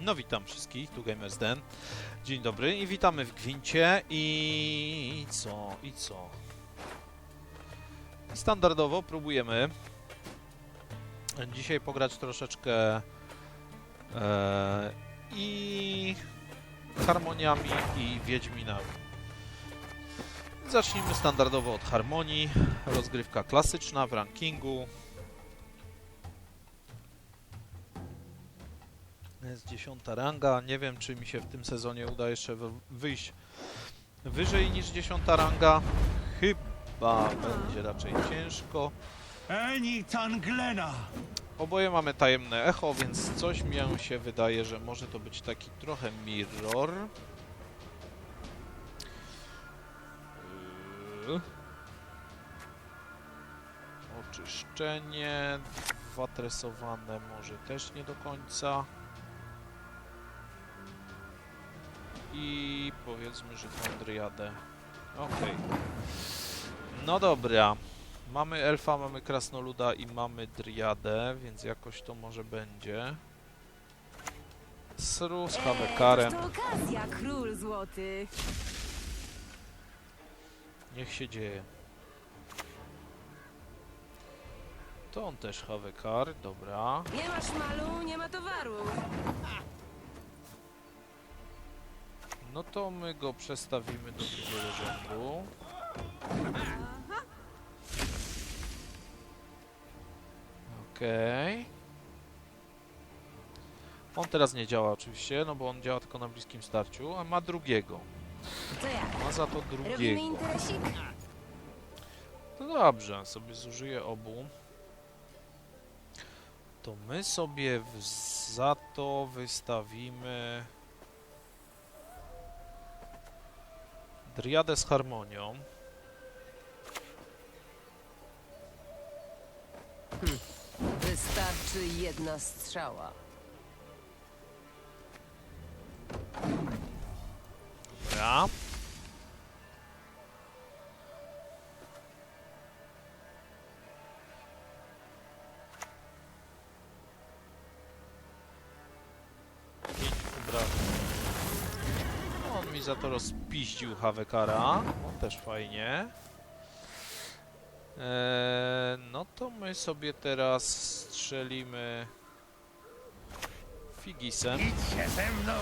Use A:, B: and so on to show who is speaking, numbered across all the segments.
A: No witam wszystkich, tu Gamers Den. Dzień dobry i witamy w Gwincie i co, i co? Standardowo próbujemy dzisiaj pograć troszeczkę e, i harmoniami i wiedźminami. Zacznijmy standardowo od harmonii, rozgrywka klasyczna w rankingu. Jest dziesiąta ranga. Nie wiem, czy mi się w tym sezonie uda jeszcze wy- wyjść wyżej niż dziesiąta ranga. Chyba będzie raczej ciężko.
B: Eni Tanglena!
A: Oboje mamy tajemne echo, więc coś mi się wydaje, że może to być taki trochę mirror. Yy. Oczyszczenie. Dwa tresowane może też nie do końca. I powiedzmy, że tą driadę. Okej. No dobra. Mamy elfa, mamy krasnoluda i mamy driadę, więc jakoś to może będzie. Sru z hawekarem.
C: To okazja, król złoty.
A: Niech się dzieje. To on też hawekar, dobra.
C: Nie ma szmalu, nie ma towaru.
A: No to my go przestawimy do drugiego rzędu. Okej. On teraz nie działa oczywiście, no bo on działa tylko na bliskim starciu, a ma drugiego. Ma za to drugiego. No dobrze, sobie zużyję obu. To my sobie za to wystawimy Driadę z harmonią.
C: Wystarczy jedna strzała.
A: Dobra. Mi za to rozpiździł Hawekara. No też fajnie. Eee, no to my sobie teraz strzelimy Figisem.
B: Idźcie ze mną,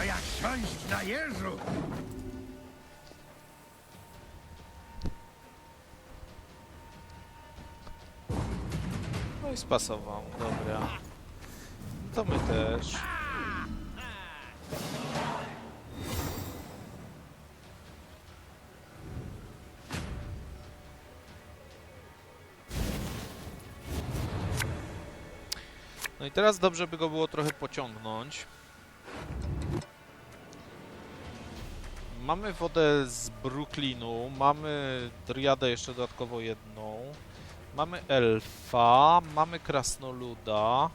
B: a jak siąść na jeżu!
A: No i spasował, dobra. To my też. No i teraz dobrze by go było trochę pociągnąć. Mamy wodę z Brooklynu, mamy Driadę jeszcze dodatkowo jedną. Mamy elfa, mamy krasnoluda.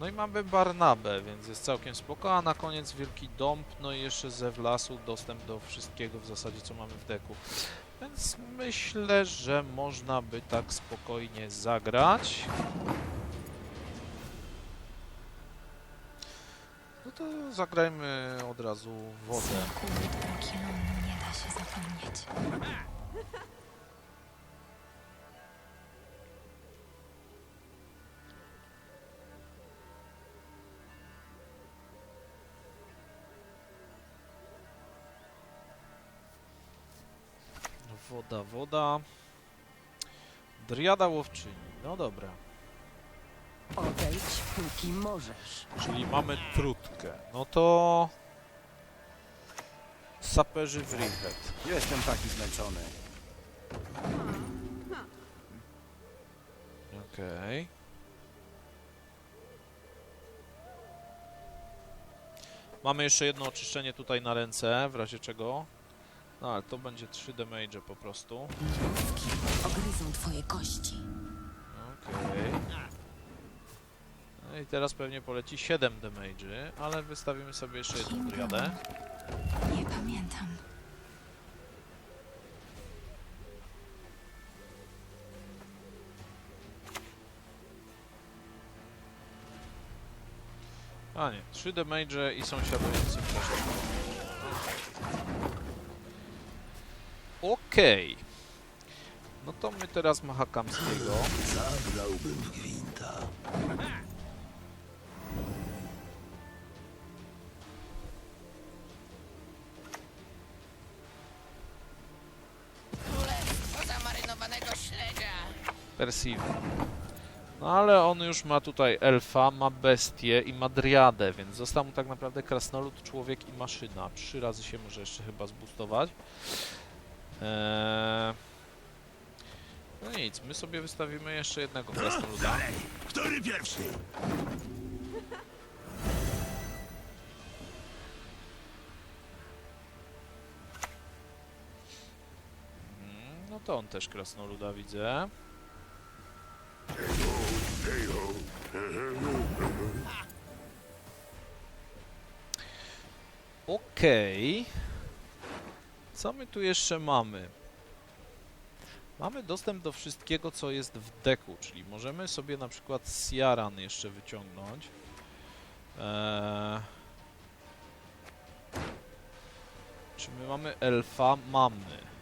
A: No i mamy Barnabę, więc jest całkiem spoko, a na koniec wielki dąb, no i jeszcze ze lasu dostęp do wszystkiego w zasadzie co mamy w deku. Więc myślę, że można by tak spokojnie zagrać. To zagrajmy od razu wodę.
D: Nie da się zapomnieć.
A: Woda, woda. Driada łowczyni. No dobra.
C: Odejdź, póki możesz.
A: Czyli mamy trutkę. No to... Saperzy w Ringhead.
B: Jestem taki zmęczony.
A: Okej. Mamy jeszcze jedno oczyszczenie tutaj na ręce, w razie czego. No ale to będzie 3 damage po prostu.
D: Ogryzą twoje kości.
A: No i teraz pewnie poleci 7 damage, ale wystawimy sobie jeszcze jedną
D: Kim
A: driadę.
D: Nie pamiętam.
A: A nie, 3 damage i sąsiadujący też. Okej. No to my teraz Mahakamskiego.
B: Zagrałbym w gwinta.
A: Persive. No ale on już ma tutaj elfa, ma bestię i ma driadę, więc został mu tak naprawdę krasnolud, człowiek i maszyna. Trzy razy się może jeszcze chyba zbustować. Eee... No nic, my sobie wystawimy jeszcze jednego krasnoluda.
B: Dalej! Który pierwszy?
A: Mhm, No to on też krasnoluda widzę. Okej. Co my tu jeszcze mamy? Mamy dostęp do wszystkiego, co jest w deku, czyli możemy sobie na przykład Siaran jeszcze wyciągnąć. Eee... Czy my mamy elfa? Mamy.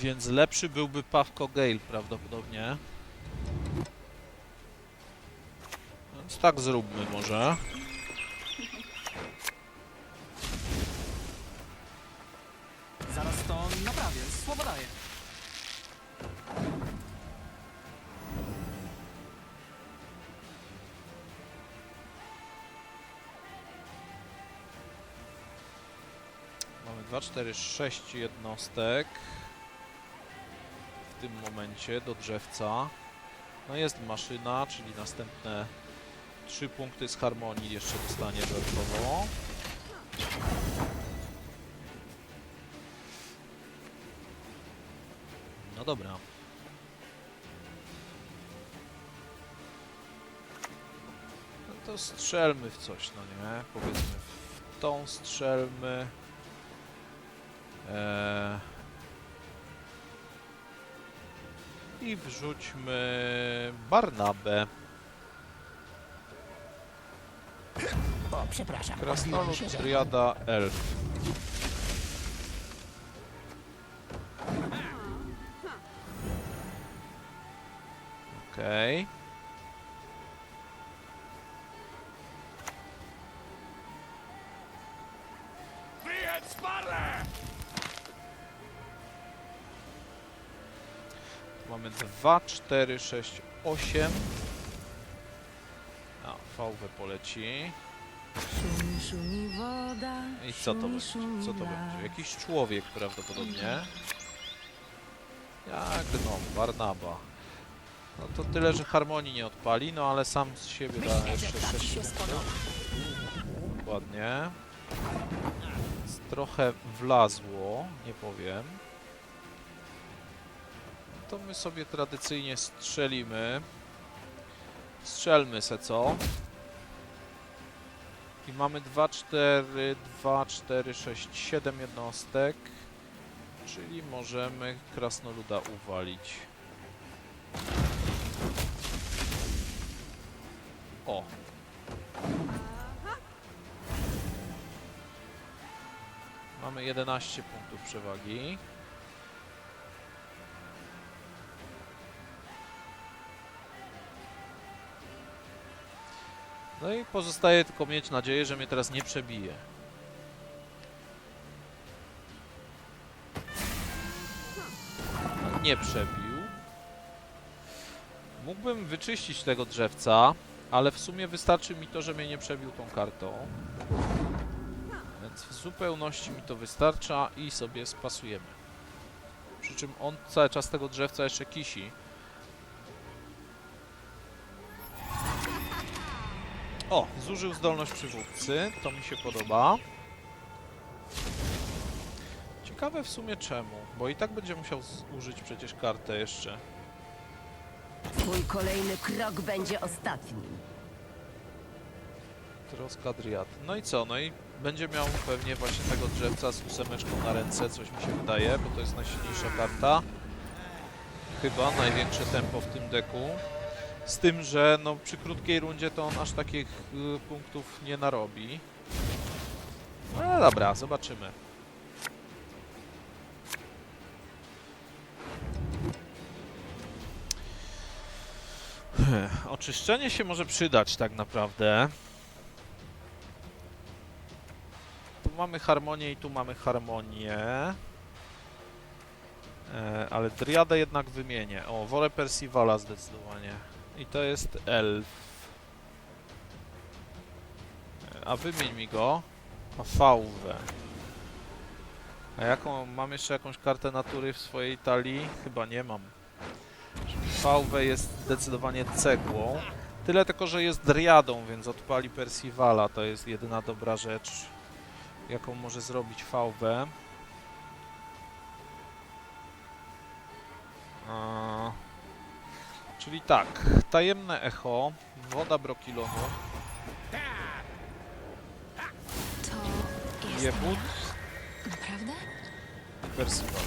A: Więc lepszy byłby Pawko Gale prawdopodobnie. Więc tak zróbmy może.
E: Zaraz to naprawię, słowo daję.
A: Mamy 2, 4, 6 jednostek tym momencie do drzewca. No jest maszyna, czyli następne 3 punkty z harmonii jeszcze dostanie dodatkowo. No dobra. No to strzelmy w coś, no nie? Powiedzmy w tą strzelmy. Eee... I wrzućmy Barnabę.
F: O, przepraszam.
A: Krasnolud, Triada, Elf. Okej.
B: Wyjedź sparę!
A: Mamy 2, 4, 6, 8. A, VW poleci.
C: Szumi, szumi woda.
A: I co to
C: szumi,
A: będzie? Co to będzie? Jakiś człowiek prawdopodobnie. Jak no, Barnaba. No to tyle, że harmonii nie odpali, no ale sam z siebie da jeszcze
F: że to
A: 6
F: ci się
A: punktów.
F: spodoba.
A: Dokładnie. Więc trochę wlazło, nie powiem. To my sobie tradycyjnie strzelimy. Strzelmy se co. I mamy 2, 4, 2, 4, 6, 7 jednostek. Czyli możemy krasnoluda uwalić. O, Mamy 11 punktów przewagi. No i pozostaje tylko mieć nadzieję, że mnie teraz nie przebije. Nie przebił. Mógłbym wyczyścić tego drzewca, ale w sumie wystarczy mi to, że mnie nie przebił tą kartą. Więc w zupełności mi to wystarcza i sobie spasujemy. Przy czym on cały czas tego drzewca jeszcze kisi. O, zużył zdolność przywódcy, to mi się podoba. Ciekawe w sumie czemu, bo i tak będzie musiał zużyć przecież kartę jeszcze.
C: Twój kolejny krok będzie ostatnim.
A: Troska Driad. No i co? No i będzie miał pewnie właśnie tego drzewca z ósemeczką na ręce, coś mi się wydaje, bo to jest najsilniejsza karta. Chyba największe tempo w tym deku. Z tym, że no przy krótkiej rundzie to on aż takich y, punktów nie narobi. No dobra, zobaczymy. Oczyszczenie się może przydać tak naprawdę. Tu mamy harmonię i tu mamy harmonię. E, ale Driadę jednak wymienię. O, wolę Percivala zdecydowanie. I to jest elf. A wymień mi go. A fałwę. A jaką, mam jeszcze jakąś kartę natury w swojej talii? Chyba nie mam. Fałwę jest zdecydowanie cegłą. Tyle tylko, że jest driadą, więc odpali Percivala. To jest jedyna dobra rzecz, jaką może zrobić Fałwę. Czyli tak, tajemne echo, woda brokilonu,
D: To jest
A: jebut?
D: Naprawdę?
A: i Percival.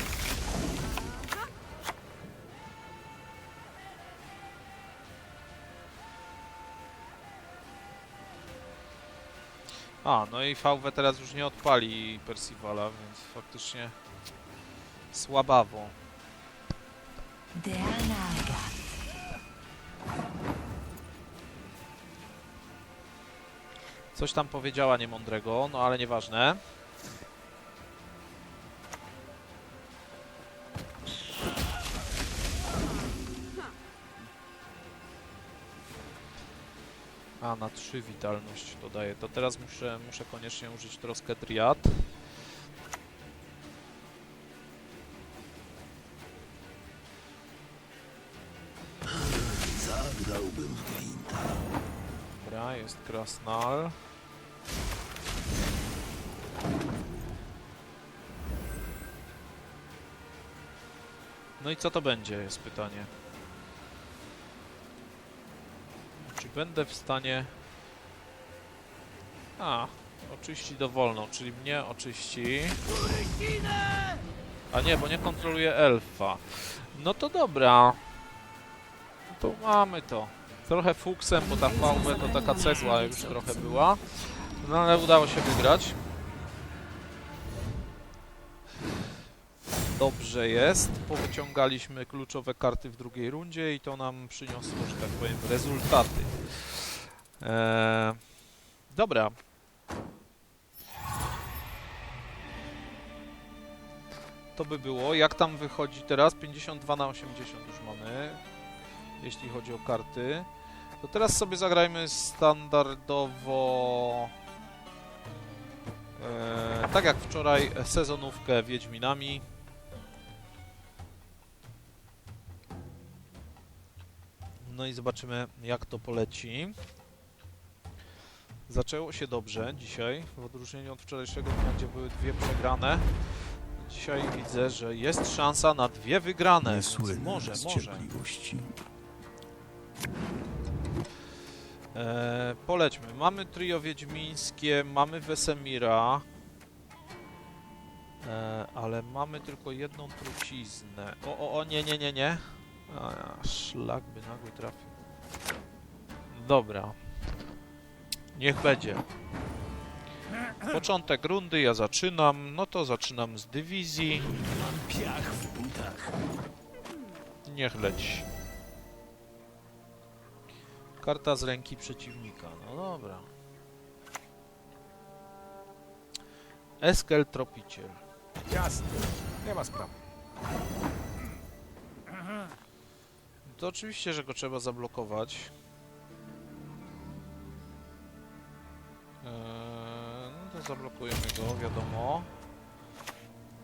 A: A, no i VW teraz już nie odpali Percivala, więc faktycznie słabawo.
D: Deanaga.
A: Coś tam powiedziała niemądrego, no ale nieważne. A, na 3 witalność dodaję. To teraz muszę, muszę koniecznie użyć troskę Driad. Krasnal. No i co to będzie, jest pytanie. Czy będę w stanie... A, oczyści dowolną, czyli mnie oczyści. A nie, bo nie kontroluje elfa. No to dobra. To mamy to. Trochę fuksem, bo ta VW to taka cegła już trochę była. No ale udało się wygrać. Dobrze jest. Powyciągaliśmy kluczowe karty w drugiej rundzie i to nam przyniosło, że tak powiem, rezultaty. Eee, dobra. To by było. Jak tam wychodzi teraz? 52 na 80 już mamy, jeśli chodzi o karty. To teraz sobie zagrajmy standardowo... Eee, tak jak wczoraj, sezonówkę Wiedźminami. No i zobaczymy, jak to poleci. Zaczęło się dobrze dzisiaj, w odróżnieniu od wczorajszego dnia, gdzie były dwie przegrane. Dzisiaj widzę, że jest szansa na dwie wygrane. Może, może. E, polećmy. Mamy trio wiedźmińskie, mamy Wesemira. E, ale mamy tylko jedną truciznę. O, o, o, nie, nie, nie, nie. A, szlak by nagły trafił. Dobra. Niech będzie. Początek rundy, ja zaczynam. No to zaczynam z dywizji.
B: Piach w butach.
A: Niech leci. Karta z ręki przeciwnika. No dobra. Eskel Tropiciel.
B: Jasne, nie ma sprawy.
A: To oczywiście, że go trzeba zablokować. Eee, no to zablokujemy go, wiadomo.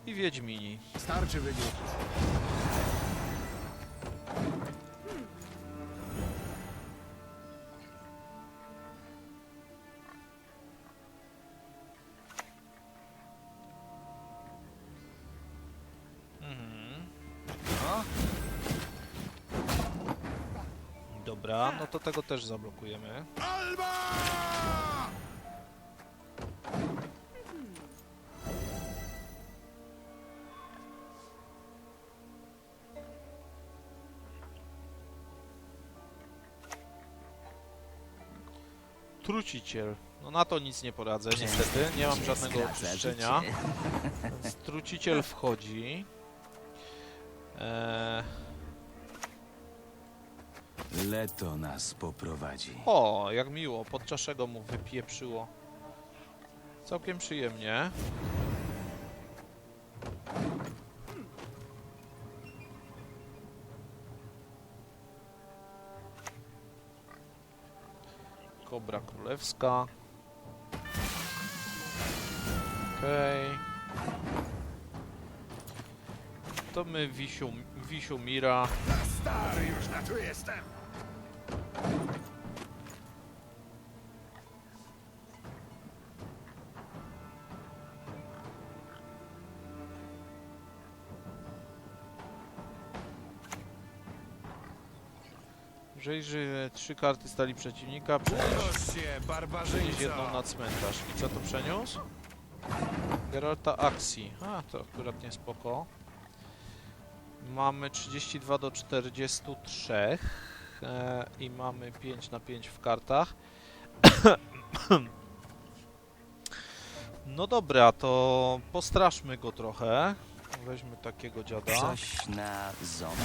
A: I Wiedźmini.
B: Starczy wygrać.
A: To tego też zablokujemy.
B: Alba!
A: Truciciel. No na to nic nie poradzę, niestety. Nie mam żadnego oczyszczenia. Więc truciciel wchodzi. Eee,
G: Leto nas poprowadzi.
A: o, jak miło. Podczaszego mu wypieprzyło. Całkiem przyjemnie. Kobra królewska. Okej. To my Wisiu, Wisiu Mira.
B: Stary już na tu jestem.
A: Jeżeli że trzy karty stali przeciwnika, przenieś, przenieś jedną na cmentarz. I co to przeniósł? Geralta Axi. A, to akurat nie spoko. Mamy 32 do 43 e, i mamy 5 na 5 w kartach. no dobra, to postraszmy go trochę. Weźmy takiego dziada.
F: Coś na ząb.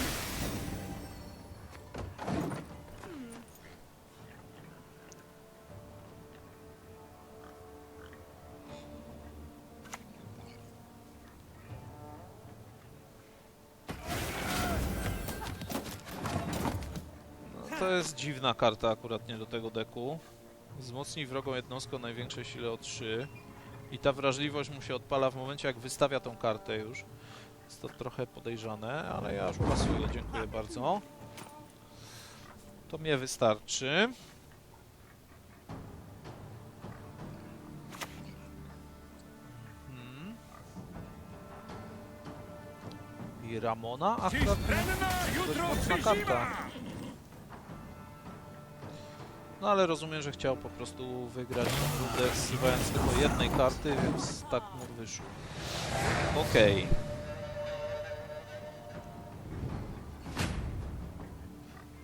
A: Dziwna karta akurat nie do tego deku. Wzmocnij wrogą jednostkę o największej sile o 3. I ta wrażliwość mu się odpala w momencie jak wystawia tą kartę już. Jest to trochę podejrzane, ale ja już pasuję, dziękuję bardzo. To mnie wystarczy. Mhm. I Ramona akurat mocna
B: przy
A: karta. No ale rozumiem, że chciał po prostu wygrać tą rundę zsuwając tylko jednej karty, więc tak mu wyszło. Okej.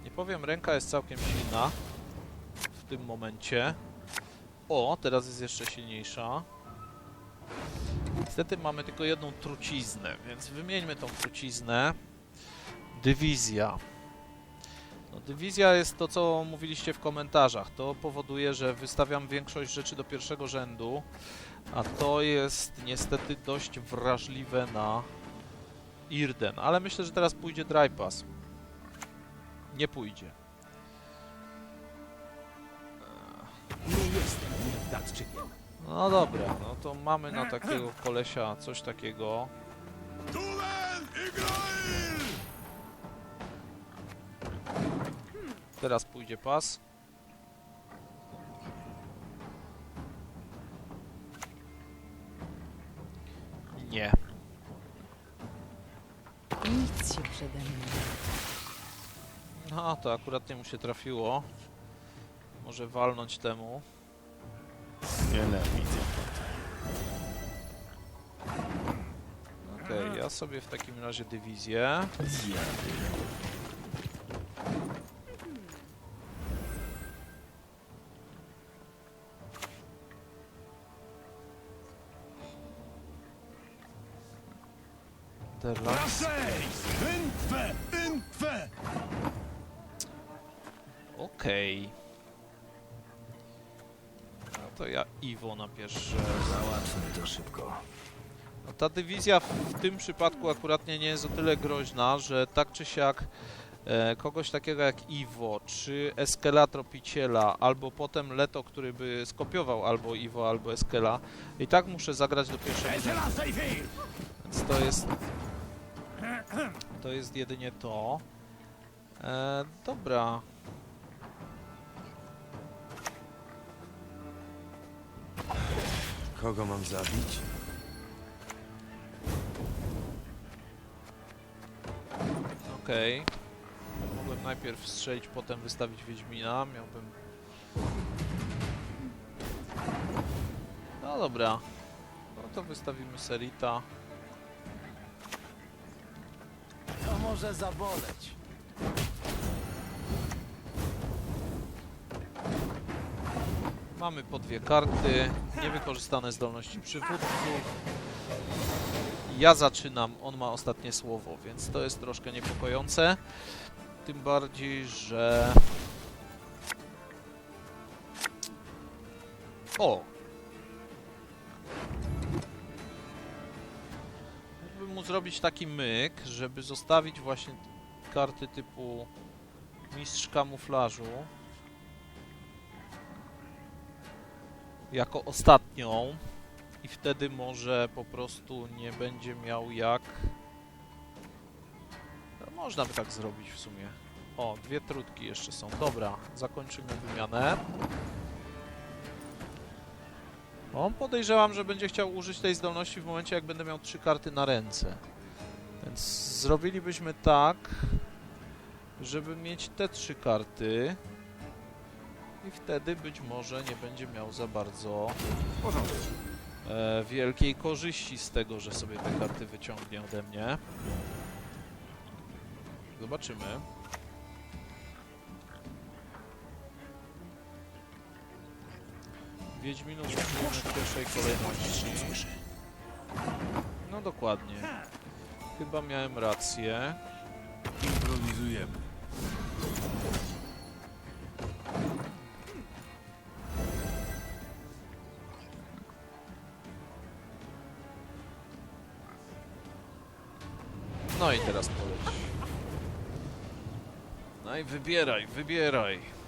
A: Nie powiem, ręka jest całkiem silna w tym momencie. O, teraz jest jeszcze silniejsza. Niestety mamy tylko jedną truciznę, więc wymieńmy tą truciznę. Dywizja. No, dywizja jest to, co mówiliście w komentarzach. To powoduje, że wystawiam większość rzeczy do pierwszego rzędu, a to jest niestety dość wrażliwe na Irden. Ale myślę, że teraz pójdzie Dry Pass. Nie pójdzie.
G: Nie jestem.
A: No dobra, no to mamy na takiego kolesia coś takiego. Teraz pójdzie pas. Nie.
C: Nic się przede mną.
A: No, to akurat nie mu się trafiło. Może walnąć temu.
G: Nienawidzę.
A: Okej, ja sobie w takim razie dywizję. Derlands.
B: Intwe!
A: Okej. No to ja Iwo na pierwsze.
G: Załatwmy to szybko.
A: No, ta dywizja w, w tym przypadku akurat nie, jest o tyle groźna, że tak czy siak e, kogoś takiego jak Iwo, czy Eskela Tropiciela, albo potem Leto, który by skopiował albo Iwo, albo Eskela, i tak muszę zagrać do pierwszego więc to jest... To jest jedynie to. E, dobra.
G: Kogo mam zabić?
A: Okej. Mogłem najpierw strzelić, potem wystawić Wiedźmina. Miałbym... No dobra. No to wystawimy Serita.
G: Może zaboleć.
A: Mamy po dwie karty, niewykorzystane zdolności przywódców. Ja zaczynam, on ma ostatnie słowo, więc to jest troszkę niepokojące. Tym bardziej, że... O! Mu zrobić taki myk, żeby zostawić właśnie karty typu mistrz kamuflażu jako ostatnią i wtedy może po prostu nie będzie miał jak. No, można by tak zrobić w sumie. O, dwie trutki jeszcze są, dobra zakończymy wymianę on podejrzewam, że będzie chciał użyć tej zdolności w momencie jak będę miał trzy karty na ręce więc zrobilibyśmy tak żeby mieć te trzy karty i wtedy być może nie będzie miał za bardzo e, wielkiej korzyści z tego, że sobie te karty wyciągnie ode mnie. Zobaczymy. Wiedźminów użyjemy w pierwszej kolejności. No dokładnie. Chyba miałem rację.
B: Improwizujemy.
A: No i teraz poleć. No i wybieraj, wybieraj.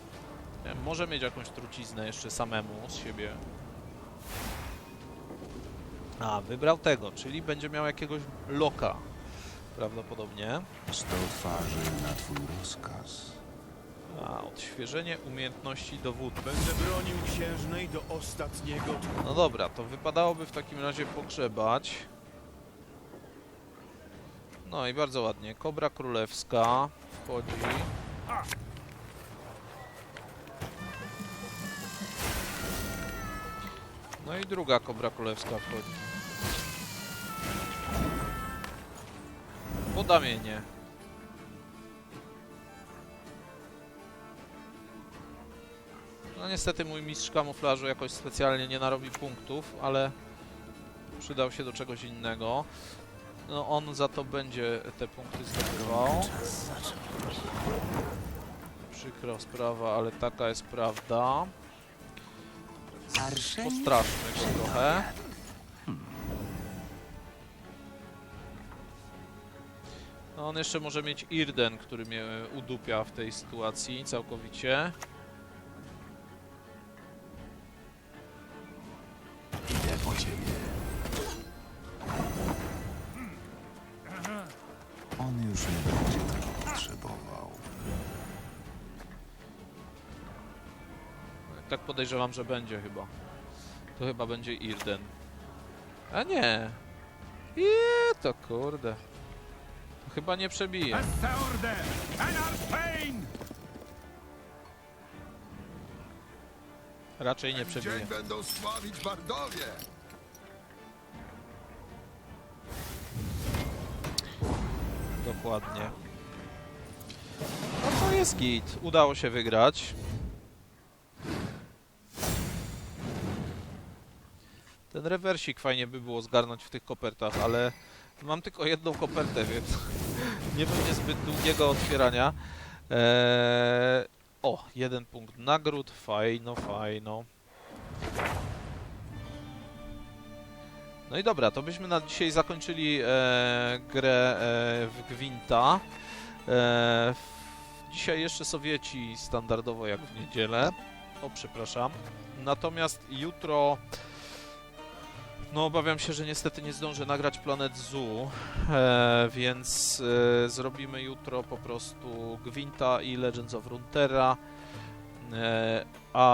A: Może mieć jakąś truciznę jeszcze samemu z siebie. A, wybrał tego, czyli będzie miał jakiegoś loka. Prawdopodobnie.
B: Sto twarzy na twój rozkaz.
A: A, odświeżenie umiejętności dowódcy.
B: Będę bronił księżnej do ostatniego
A: No dobra, to wypadałoby w takim razie pogrzebać. No i bardzo ładnie. Kobra królewska wchodzi. No i druga kobra królewska wchodzi. Podamienie. No niestety mój mistrz kamuflażu jakoś specjalnie nie narobi punktów, ale przydał się do czegoś innego. No on za to będzie te punkty zdobywał. Przykra sprawa, ale taka jest prawda. Postraszmy go trochę. No on jeszcze może mieć Irden, który mnie udupia w tej sytuacji całkowicie. Podejrzewam, że będzie chyba. To chyba będzie Irden. A nie. I to kurde. To chyba nie przebije. Raczej nie przebije.
B: będą sławić bardowie!
A: Dokładnie. No to jest git. Udało się wygrać. Ten rewersik fajnie by było zgarnąć w tych kopertach, ale mam tylko jedną kopertę, więc nie będzie zbyt długiego otwierania. Eee... O, jeden punkt nagród. Fajno, fajno. No i dobra, to byśmy na dzisiaj zakończyli e, grę e, w Gwinta. E, dzisiaj jeszcze Sowieci standardowo jak w niedzielę. O, przepraszam. Natomiast jutro no obawiam się, że niestety nie zdążę nagrać Planet Zoo, e, więc e, zrobimy jutro po prostu Gwinta i Legends of Runeterra. E, a,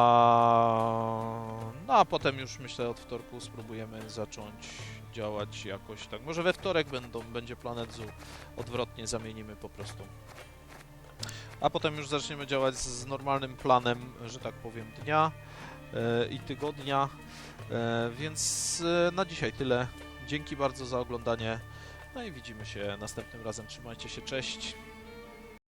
A: no a potem już myślę od wtorku spróbujemy zacząć działać jakoś tak. Może we wtorek będą, będzie Planet Zoo. Odwrotnie zamienimy po prostu. A potem już zaczniemy działać z, normalnym planem, że tak powiem, dnia e, i tygodnia. E, więc e, na dzisiaj tyle. Dzięki bardzo za oglądanie. No i widzimy się następnym razem. Trzymajcie się, cześć.